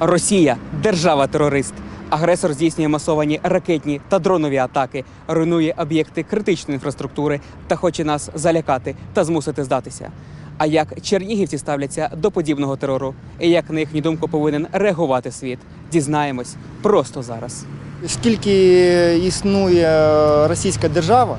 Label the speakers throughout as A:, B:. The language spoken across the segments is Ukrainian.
A: Росія держава-терорист. Агресор здійснює масовані ракетні та дронові атаки, руйнує об'єкти критичної інфраструктури та хоче нас залякати та змусити здатися. А як чернігівці ставляться до подібного терору, і як на їхню думку повинен реагувати світ, дізнаємось просто зараз.
B: Скільки існує російська держава?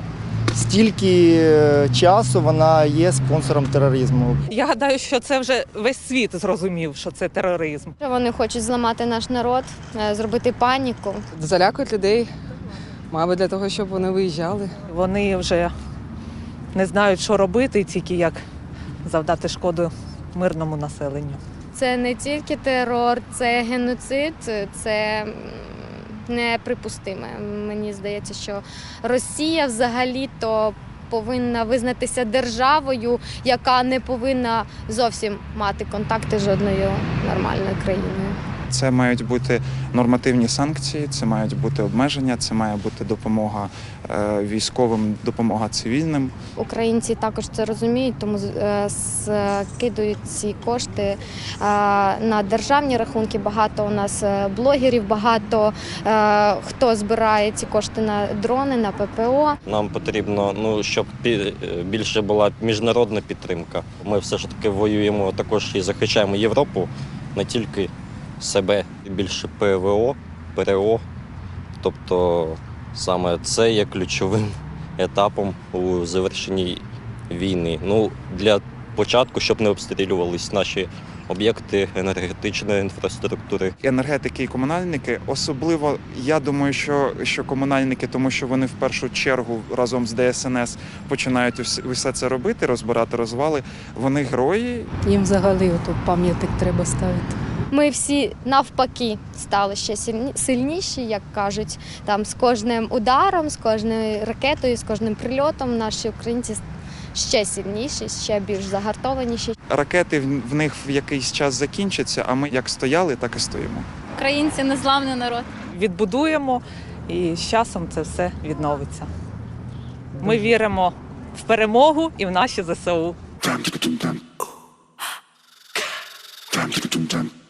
B: Стільки е, часу вона є спонсором тероризму.
C: Я гадаю, що це вже весь світ зрозумів, що це тероризм.
D: Вони хочуть зламати наш народ, е, зробити паніку.
E: залякують людей, мабуть, для того, щоб вони виїжджали.
C: Вони вже не знають, що робити, тільки як завдати шкоду мирному населенню.
D: Це не тільки терор, це геноцид, це неприпустиме. Мені здається, що Росія взагалі-то повинна визнатися державою, яка не повинна зовсім мати контакти з жодною нормальною країною.
F: Це мають бути нормативні санкції, це мають бути обмеження, це має бути допомога е, військовим, допомога цивільним.
D: Українці також це розуміють, тому е, скидують ці кошти е, на державні рахунки. Багато у нас блогерів, багато хто збирає ці кошти на дрони, на ППО.
G: Нам потрібно, ну щоб більше була міжнародна підтримка. Ми все ж таки воюємо також і захищаємо Європу, не тільки себе, більше ПВО, ПРО. Тобто саме це є ключовим етапом у завершенні війни. Ну, для початку, щоб не обстрілювались наші об'єкти енергетичної інфраструктури.
F: Енергетики і комунальники, особливо я думаю, що, що комунальники, тому що вони в першу чергу разом з ДСНС починають ус- усе це робити, розбирати розвали. Вони герої,
H: Їм взагалі пам'ятник треба ставити.
D: Ми всі навпаки стали ще сильні- сильніші, як кажуть. Там з кожним ударом, з кожною ракетою, з кожним прильотом наші українці ще сильніші, ще більш загартованіші.
F: ракети в них в якийсь час закінчаться, а ми як стояли, так і стоїмо.
I: Українці незламний народ.
C: Відбудуємо і з часом це все відновиться. Ми віримо в перемогу і в наші ЗСУ.
J: Dum